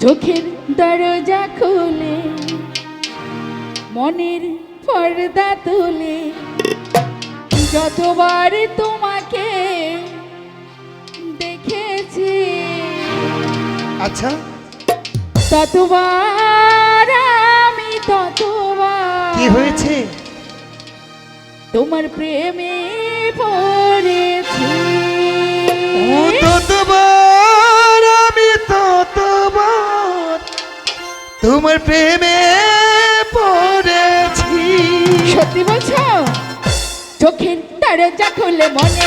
চোখের দরজা খুলে মনের পর্দা তুলে। যতবার তোমাকে দেখেছি আচ্ছা। ততবার আমি ততবার কি হয়েছে? তোমার প্রেমে পড়ে তোমার প্রেমে পড়েছি। সত্যি বলছো? চোখের তারা যা খুলে মনে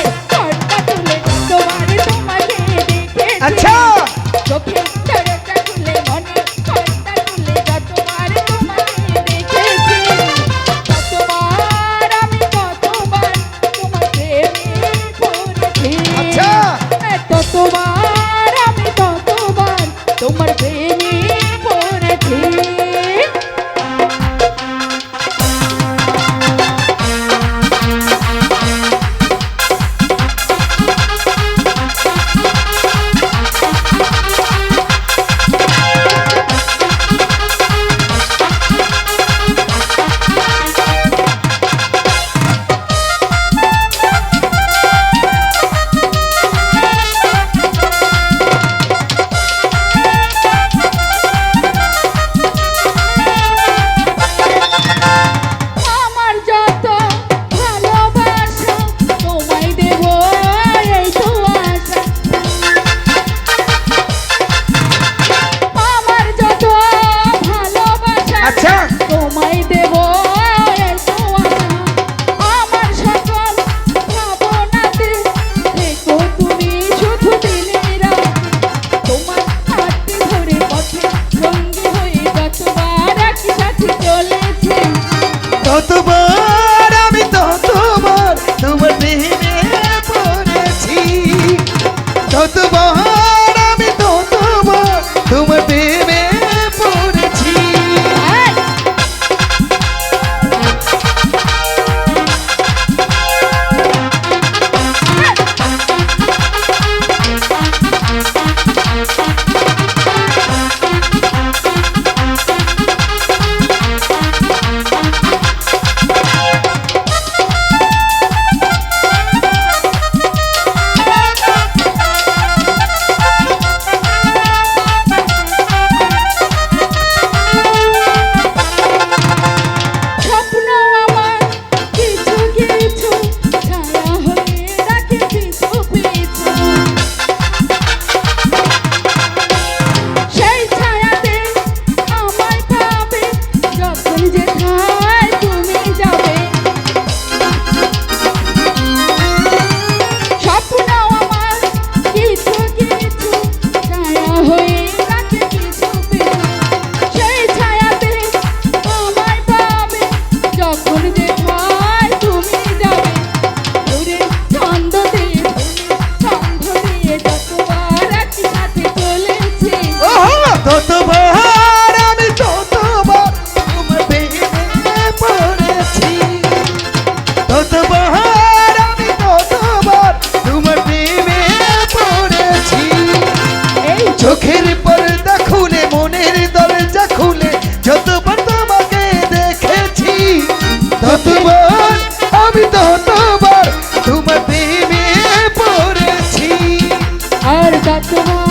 আমার যত